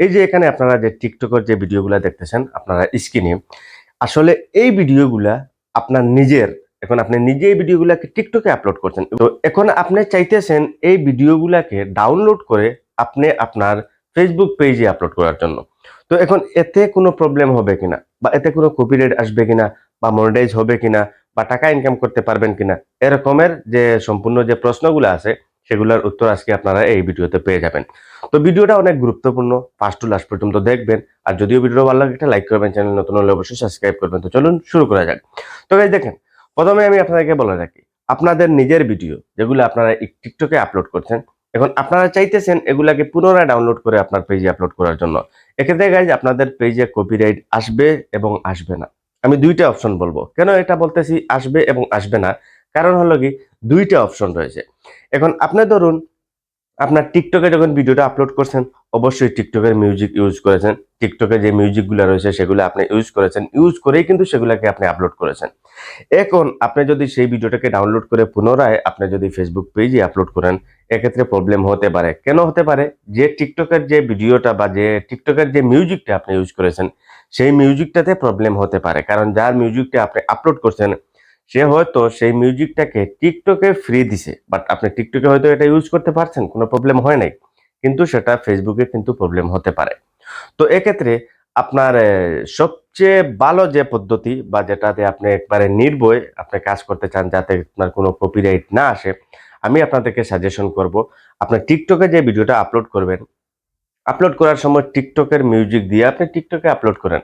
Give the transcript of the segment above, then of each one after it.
এই যে এখানে আপনারা যে টিকটকের যে ভিডিওগুলো দেখতেছেন, আপনারা স্ক্রিনে, আসলে এই ভিডিওগুলা আপনার নিজের, এখন আপনি নিজে এই ভিডিওগুলাকে টিকটকে আপলোড করছেন। তো এখন আপনি চাইতেছেন এই ভিডিওগুলাকে ডাউনলোড করে আপনি আপনার ফেসবুক পেজে আপলোড করার জন্য। তো এখন এতে কোনো প্রবলেম হবে কিনা? বা এতে কোনো কপিরাইট আসবে কিনা? বা মনিটাইজ হবে কিনা? বা টাকা ইনকাম করতে পারবেন কিনা? এরকমের যে সম্পূর্ণ যে প্রশ্নগুলো আছে সেগুলোর উত্তর আজকে আপনারা এই ভিডিওতে পেয়ে যাবেন। তো ভিডিওটা অনেক গুরুত্বপূর্ণ ফার্স্ট টু লাস্ট পর্যন্ত দেখবেন। আর যদিও ভিডিও ভালো লাগে, একটা লাইক করবেন চ্যানেল নতুন হলে অবশ্যই সাবস্ক্রাইব করবেন। তো চলুন শুরু করা যাক। তো গাইজ দেখেন, প্রথমে আমি আপনাদেরকে বলে রাখি, আপনাদের নিজের ভিডিও যেগুলো আপনারা টিকটকে আপলোড করছেন, এখন আপনারা চাইতেছেন এগুলাকে পুনরায় ডাউনলোড করে আপনার পেজে আপলোড করার জন্য। এক্ষেত্রে গাইজ আপনাদের পেজে কপিরাইট আসবে এবং আসবে না। আমি দুইটা অপশন বলব। কেন এটা বলতেছি আসবে এবং আসবে না? কারণ হলো কি দুইটা অপশন রয়েছে। এখন আপনি ধরুন, আপনার টিকটকে যখন ভিডিওটা আপলোড করছেন, অবশ্যই টিকটকের মিউজিক ইউজ করেছেন। টিকটকে যে মিউজিকগুলো রয়েছে, সেগুলো আপনি ইউজ করেছেন। ইউজ করেই কিন্তু সেগুলোকে আপনি আপলোড করেছেন। এখন আপনি যদি সেই ভিডিওটাকে ডাউনলোড করে পুনরায় আপনি যদি ফেসবুক পেজে আপলোড করেন, এক্ষেত্রে প্রবলেম হতে পারে। কেন হতে পারে? যে টিকটকের যে ভিডিওটা বা যে টিকটকের যে মিউজিকটা আপনি ইউজ করেছেন, সেই মিউজিকটাতে প্রবলেম হতে পারে। কারণ যার মিউজিকটা আপনি আপলোড করছেন সে হয়তো সেই মিউজিকটাকে টিকটকে ফ্রি দিছে। বাট আপনি টিকটকে হয়তো এটা ইউজ করতে পারছেন, কোনো প্রবলেম হয় নাই। কিন্তু সেটা ফেসবুকে কিন্তু প্রবলেম হতে পারে। তো এক্ষেত্রে আপনার সবচেয়ে ভালো যে পদ্ধতি বা যেটাতে আপনি একবারে নির্ভয়, আপনি কাজ করতে চান যাতে আপনার কোনো কপিরাইট না আসে, আমি আপনাদেরকে সাজেশন করব আপনার টিকটকে যে ভিডিওটা আপলোড করবেন আপলোড করার সময় টিকটকের মিউজিক দিয়ে আপনি টিকটকে আপলোড করেন।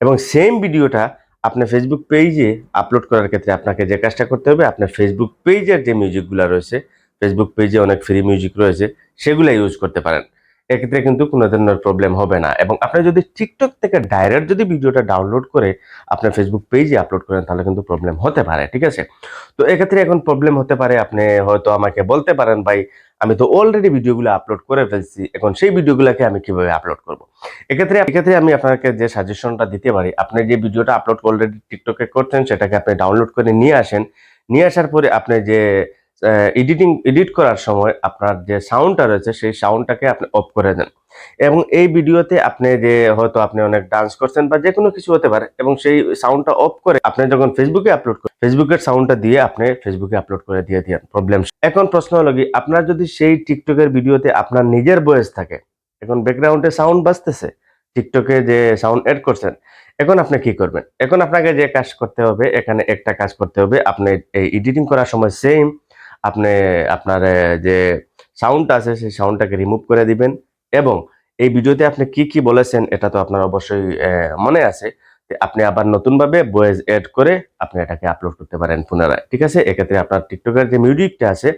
এবং সেম ভিডিওটা আপনার ফেসবুক পেজে আপলোড করার ক্ষেত্রে আপনাকে যে কাজটা করতে হবে, আপনার ফেসবুক পেজের যে মিউজিকগুলো রয়েছে ফেসবুক পেজে অনেক ফ্রি মিউজিক রয়েছে, সেগুলো ইউজ করতে পারেন। এক্ষেত্রে কিন্তু কোনো ধরনের প্রবলেম হবে না। এবং আপনি যদি টিকটক থেকে ডাইরেক্ট যদি ভিডিওটা ডাউনলোড করে আপনার ফেসবুক পেজে আপলোড করেন, তাহলে কিন্তু প্রবলেম হতে পারে, ঠিক আছে? তো এক্ষেত্রে এখন প্রবলেম হতে পারে, আপনি হয়তো আমাকে বলতে পারেন, ভাই, আমি তো অলরেডি ভিডিওগুলো আপলোড করে ফেলছি, এখন সেই ভিডিওগুলোকে আমি কীভাবে আপলোড করব? এক্ষেত্রে এক্ষেত্রে আমি আপনাকে যে সাজেশনটা দিতে পারি, আপনি যে ভিডিওটা আপলোড অলরেডি টিকটকে করছেন, সেটাকে আপনি ডাউনলোড করে নিয়ে আসেন। নিয়ে আসার পরে আপনি যে এডিটিং এডিট করার সময় আপনার যে সাউন্ডটা রয়েছে, সেই সাউন্ডটাকে আপনি অফ করে দেন। এবং এই ভিডিওতে আপনি যে হয়তো আপনি অনেক ডান্স করছেন বা যে কোনো কিছু হতে পারে, এবং সেই সাউন্ডটা অফ করে আপনি যখন ফেসবুকে আপলোড করেন ফেসবুকের সাউন্ডটা দিয়ে আপনি ফেসবুকে আপলোড করে দিয়ে দিন প্রবলেম এখন প্রশ্ন হলো কি, আপনার যদি সেই টিকটকের ভিডিওতে আপনার নিজের বয়স থাকে, এখন ব্যাকগ্রাউন্ডে সাউন্ড বাজতেছে টিকটকে যে সাউন্ড এড করছেন, এখন আপনি কি করবেন? এখন আপনাকে যে কাজ করতে হবে, এখানে একটা কাজ করতে হবে, আপনি এই এডিটিং করার সময় সেম আপনি আপনার যে সাউন্ডটা আছে, সেই সাউন্ডটাকে রিমুভ করে দিবেন এবং এই ভিডিওতে আপনি কি কি বলেছেন এটা তো আপনার অবশ্যই মনে আছে। আপনি আবার নতুনভাবে ভয়েস এড করে আপনি এটাকে আপলোড করতে পারেন পুনরায়, ঠিক আছে? এক্ষেত্রে আপনার টিকটকের যে মিউজিকটা আছে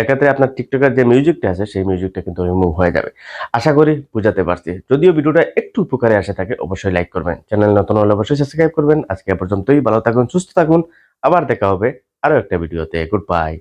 এক্ষেত্রে আপনার টিকটকের যে মিউজিকটা আছে, সেই মিউজিকটা কিন্তু রিমুভ হয়ে যাবে। আশা করি বুঝাতে পারছি। যদিও ভিডিওটা একটু উপকারে আসে থাকে, অবশ্যই লাইক করবেন। চ্যানেল নতুন হলে অবশ্যই সাবস্ক্রাইব করবেন। আজকে পর্যন্তই, ভালো থাকুন, সুস্থ থাকুন। আবার দেখা হবে আরও একটা ভিডিওতে। Good bye